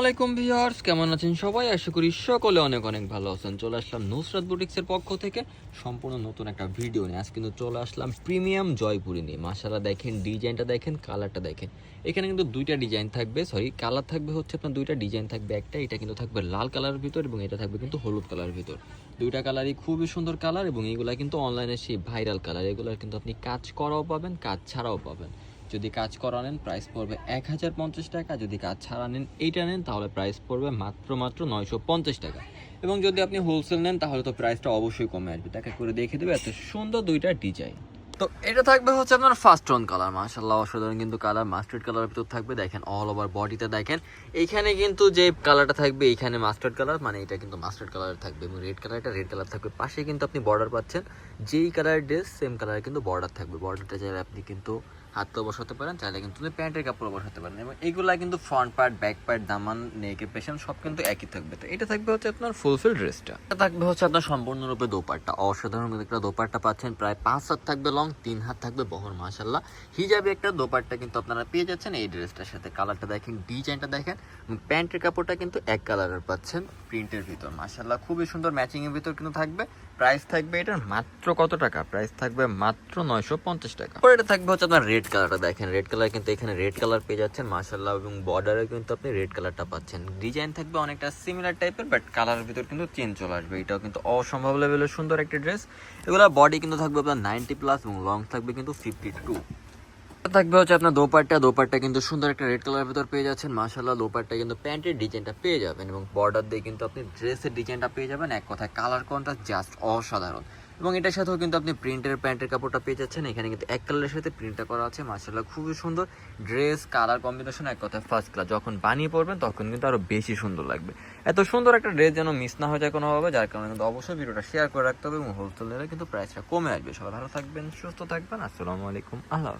আলাইকুম ভিউয়ার্স, কেমন আছেন সবাই? আশা করি সকলে অনেক অনেক ভালো আছেন। চলে আসলাম নুসরাত বুটিক্সের পক্ষ থেকে। সম্পূর্ণ নতুন একটা ভিডিও নিয়ে আজ কিন্তু চলে আসলাম প্রিমিয়াম জয়পুরি নিয়ে। মাসালা দেখেন, ডিজাইনটা দেখেন, কালারটা দেখেন। এখানে কিন্তু দুইটা ডিজাইন থাকবে, সরি, কালার থাকবে হচ্ছে আপনার দুইটা, ডিজাইন থাকবে একটা, এটা কিন্তু থাকবে লাল কালারের ভিতর এবং এটা থাকবে কিন্তু হলুদ কালারের ভিতর। দুইটা কালারই খুবই সুন্দর কালার এবং এইগুলা কিন্তু অনলাইনে সেই ভাইরাল কালার। এগুলো কিন্তু আপনি কাজ করাও পাবেন, কাজ ছাড়াও পাবেন। যদি কাজ করা নেন প্রাইস পড়বে এক হাজার পঞ্চাশ টাকা। যদি কাজ ছাড়া নেন, এইটা নেন, তাহলে প্রাইস পড়বে মাত্র মাত্র নয়শো পঞ্চাশ টাকা। এবং যদি আপনি হোলসেল নেন, তাহলে তো প্রাইসটা অবশ্যই কমে আসবে। তাকে করে দেখে দেবে, এত সুন্দর দুইটা ডিজাইন তো এটা থাকবে হচ্ছে আপনার ফার্স্ট অন কালার মাশাল্লাহ অসাধারণ কিন্তু কালার মাস্টার্ড কালার ভিতর থাকবে। দেখেন অল ওভার বডিতে দেখেন। এইখানে কিন্তু যে কালারটা থাকবে, এইখানে মাস্টার্ড কালার মানে এটা কিন্তু মাস্টার্ড কালার থাকবে। এবং রেড কালারটা রেড কালার থাকবে। পাশে কিন্তু আপনি বর্ডার পাচ্ছেন, যেই কালার ড্রেস সেম কালার কিন্তু বর্ডার থাকবে। বর্ডারটা চাইলে আপনি কিন্তু হাতও বসাতে পারেন, চাইলে কিন্তু প্যান্টের কাপড় বসাতে পারেন। এবং এগুলা কিন্তু ফ্রন্ট পার্ট ব্যাক পার্ট দামান নেকের পেছন সব কিন্তু একই থাকবে। তো এটা থাকবে হচ্ছে আপনার ফুলফিল ড্রেসটা এটা থাকবে হচ্ছে আপনার সম্পূর্ণরূপে দোপাট্টা। অসাধারণ একটা দোপাট্টা পাচ্ছেন। প্রায় পাঁচ হাত থাকবে লং তিন হাত থাকবে বহর মাসাল্লাহ হিজাবে একটা দোপাট্টা কিন্তু আপনারা পেয়ে যাচ্ছেন এই ড্রেসটার সাথে। কালারটা দেখেন ডিজাইনটা দেখেন। প্যান্টের কাপড়টা কিন্তু এক কালারের পাচ্ছেন প্রিন্টের ভিতর মাসাল্লাহ খুবই সুন্দর ম্যাচিং এর ভিতর কিন্তু থাকবে। প্রাইস থাকবে এটার মাত্র কত টাকা? প্রাইস থাকবে মাত্র নয়শো পঞ্চাশ টাকা। এটা থাকবে হচ্ছে আপনার রেড কালারটা দেখেন। রেড কালার কিন্তু এখানে রেড কালার পেয়ে যাচ্ছেন মাসাল্লাহ এবং বর্ডারে কিন্তু আপনি রেড কালারটা পাচ্ছেন। ডিজাইন থাকবে অনেকটা সিমিলার টাইপের বাট কালারের ভিতর কিন্তু চেঞ্জ চলে আসবে। এটাও কিন্তু অসম্ভব লেভেলের সুন্দর একটা ড্রেস এগুলো বডি কিন্তু থাকবে আপনার নাইনটি প্লাস এবং লং থাকবে কিন্তু ফিফটি টু থাকবে হচ্ছে আপনার দোপাট্টা। দোপাট্টা কিন্তু সুন্দর একটা রেড কালারের ভিতর পেয়ে যাচ্ছেন মাশাল্লাহ দোপাট্টা কিন্তু প্যান্টের ডিজাইনটা পেয়ে যাবেন এবং বর্ডার দিয়ে কিন্তু আপনি ড্রেসের ডিজাইনটা পেয়ে যাবেন। এক কথায় কালার কোনটা জাস্ট অসাধারণ। এবং এটার সাথেও কিন্তু আপনি প্রিন্টের প্যান্টের কাপড়টা পেয়ে যাচ্ছেন। এখানে কিন্তু এক কালারের সাথে প্রিন্টটা করা আছে মার্শাল্লাহ খুবই সুন্দর। ড্রেস কালার কম্বিনেশন এক কথায় ফার্স্ট ক্লাস যখন বানিয়ে পড়বেন তখন কিন্তু আরও বেশি সুন্দর লাগবে। এত সুন্দর একটা ড্রেস যেন মিস না হয়ে যায় কোনোভাবে, যার কারণে কিন্তু অবশ্যই ভিডিওটা শেয়ার করে রাখতে হবে এবং হোলসেল কিন্তু প্রাইসটা কমে আসবে। সবাই ভালো থাকবেন, সুস্থ থাকবেন। আসসালামু আলাইকুম। আল্লাহ